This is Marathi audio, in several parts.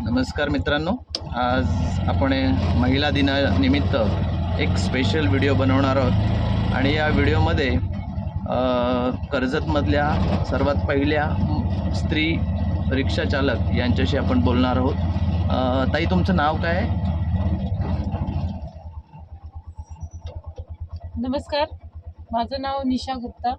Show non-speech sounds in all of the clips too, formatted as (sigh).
नमस्कार मित्रांनो. आज आपण महिला दिनानिमित्त एक स्पेशल व्हिडिओ बनवणार आहोत. आणि या व्हिडिओमध्ये कर्जतमधल्या सर्वात पहिल्या स्त्री रिक्षा चालक यांच्याशी आपण बोलणार आहोत. ताई तुमचं नाव काय? आहे? नमस्कार. माझं नाव निशा गुप्ता.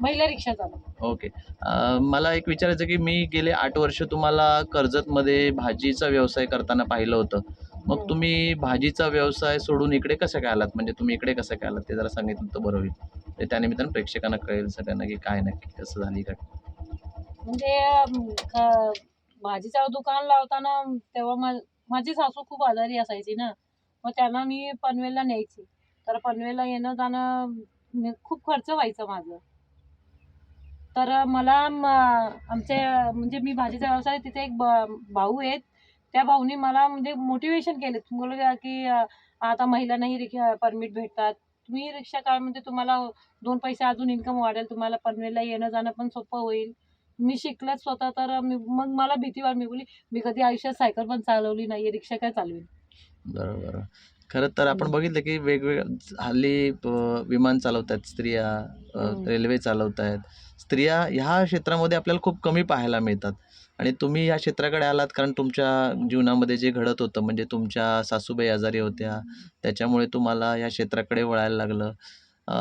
महिला रिक्षा चालक. ओके. अ, मला एक विचारायचं की मी गेले आठ वर्ष तुम्हाला कर्जतमध्ये भाजीचा व्यवसाय करताना पाहिलं होतं. मग हो. तुम्ही भाजीचा व्यवसाय सोडून इकडे कसं काय आलात? म्हणजे तुम्ही इकडे कसं काय आलात? ते जरा सांगितलं तर बरं होईल. ते त्यानिमित्तानं प्रेक्षकांना कळेल सगळ्यांना की काय नक्की कसं झाली काय. म्हणजे ख- भाजीचं दुकान लावताना तेव्हा मा माझी सासू खूप आजारी असायची ना. मग त्यांना मी पनवेलला न्यायची. तर पनवेलला येणं जाणं खूप खर्च व्हायचं माझं. तर मला म- आमचे म्हणजे मी भाजीचा व्यवसाय तिथे एक ब- भाऊ आहेत. त्या भाऊनी मला म्हणजे मोटिवेशन केलं बोलले की आता महिलांनाही रिक्षा परमिट भेटतात. तुम्ही रिक्षा काढ म्हणजे तुम्हाला दोन पैसे अजून इन्कम वाढेल. तुम्हाला पनवेलला येणं जाणं पण सोपं होईल. मी शिकलंच स्वतः तर मी मग मला भीती वाट मी बोली मी कधी आयुष्यात सायकल पण चालवली नाही रिक्षा काय चालवेल बरोबर. खरं तर आपण. बघितलं की वेगवेगळ्या हल्ली विमान चालवतात स्त्रिया हम्म. रेल्वे चालवत आहेत स्त्रिया ह्या क्षेत्रामध्ये आपल्याला खूप कमी पाहायला मिळतात. आणि तुम्ही ह्या क्षेत्राकडे आलात कारण तुमच्या जीवनामध्ये जे घडत होतं म्हणजे तुमच्या सासूबाई आजारी होत्या त्याच्यामुळे तुम्हाला या क्षेत्राकडे वळायला लागलं. अ,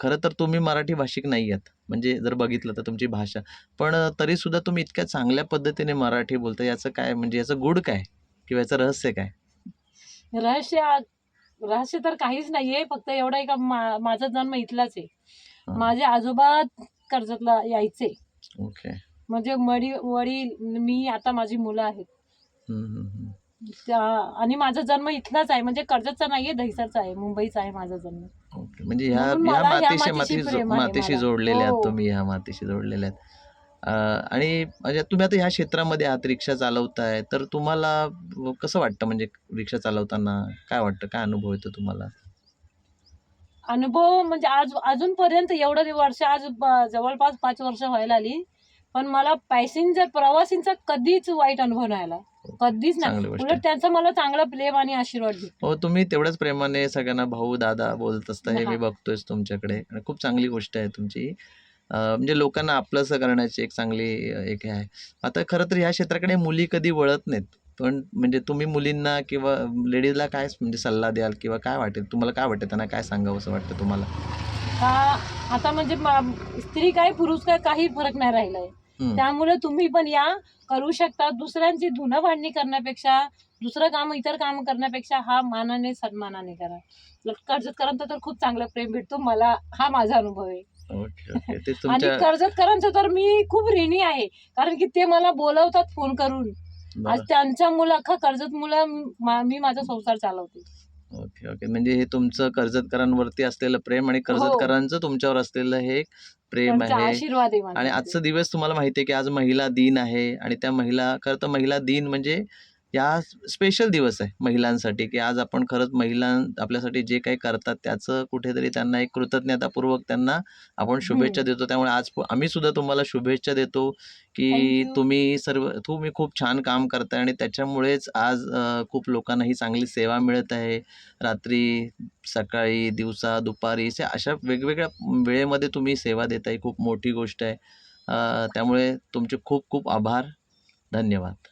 खरं तर तुम्ही मराठी भाषिक नाही आहेत म्हणजे जर बघितलं तर तुमची भाषा. पण तरीसुद्धा तुम्ही इतक्या चांगल्या पद्धतीने मराठी बोलता याचं काय म्हणजे याचं गुड काय? किंवा याचं रहस्य काय? रहस्य रहस्य तर काहीच नाहीये फक्त एवढं आहे का मा- माझा जन्म इथलाच आहे हा. माझे आजोबा कर्जतला यायचे ओके म्हणजे वडील वडील मी आता माझी मुलं आहेत हम्म, हम्म, हम्म. त्या- आणि माझा जन्म इथलाच आहे म्हणजे कर्जतचा नाहीये दहिसरचा आहे मुंबईचा आहे माझा जन्म ओके म्हणजे ह्या म्हणून ह्या मला ह्या मातीशी मातीशी माती प्रेम आहे मातीशी मला. जोडलेले आहात हो. तुम्ही ह्या मातीशी जोडलेले आहेत आणि म्हणजे तुम्ही आता ह्या क्षेत्रामध्ये आहात रिक्षा चालवताय तर तुम्हाला कसं वाटतं म्हणजे रिक्षा चालवताना? काय वाटतं? काय अनुभव येतो तुम्हाला? अनुभव म्हणजे आज अजूनपर्यंत एवढं वर्ष आज जवळपास पाच वर्ष व्हायला आली पण मला पॅसेंजर प्रवासींचा कधीच वाईट अनुभव नाही आला. कधीच नाही. उलट. त्यांचा मला चांगला प्रेम आणि आशीर्वाद हो तुम्ही तेवढ्याच प्रेमाने सगळ्यांना भाऊ दादा बोलत असता हे मी हा. बघतोयच तुमच्याकडे. आणि खूप चांगली गोष्ट आहे तुमची. म्हणजे लोकांना आपलंसं करण्याची एक चांगली एक हे आहे. आता खरं तर ह्या क्षेत्राकडे मुली कधी वळत नाहीत. पण म्हणजे तुम्ही मुलींना किंवा लेडीजला काय म्हणजे सल्ला द्याल किंवा काय वाटेल? तुम्हाला काय वाटतं? त्यांना काय सांगावं असं वाटतं तुम्हाला? आता म्हणजे स्त्री काय पुरुष काय काही फरक नाही राहिलाय. हम्म. त्यामुळे तुम्ही पण या करू शकता. दुसऱ्यांची धुणं भांडणी करण्यापेक्षा दुसरं काम इतर काम करण्यापेक्षा हा मानाने सन्मानाने करा. कर्जतकरांचं तर खूप चांगलं प्रेम भेटतो. मला हा माझा अनुभव आहे. ओके ओके ते (laughs) आणि तुमच्या कर्जतकरांचं तर मी खूप ऋणी आहे कारण की ते मला बोलवतात फोन करून आज बरं. त्यांच्या मुलं अख्खा कर्जत मुलं मा- मी माझा संसार चालवते ओके ओके म्हणजे हे तुमचं कर्जतकरांवरती असलेलं प्रेम आणि कर्जतकरांचं तुमच्यावर असलेलं हे एक प्रेम हो. त्यांचा आहे आशीर्वाद आहे आणि. आजचा दिवस तुम्हाला माहिती आहे की आज महिला दिन आहे आणि त्या महिला खरं तर महिला दिन म्हणजे या स्पेशल दिवस आहे महिलांसाठी की आज आपण खरंच महिला आपल्यासाठी जे काही करतात त्याचं कुठेतरी त्यांना एक कृतज्ञतापूर्वक त्यांना आपण शुभेच्छा देतो. त्यामुळे आज आम्ही सुद्धा तुम्हाला शुभेच्छा देतो की. तुम्ही सर्व तुम्ही खूप छान काम करताय आणि त्याच्यामुळेच आज खूप लोकांना ही चांगली सेवा मिळत आहे. रात्री सकाळी दिवसा दुपारी अशा अशा वेगवेगळ्या वेळेमध्ये तुम्ही सेवा देताय. खूप मोठी गोष्ट आहे. त्यामुळे तुमचे खूप खूप आभार. धन्यवाद.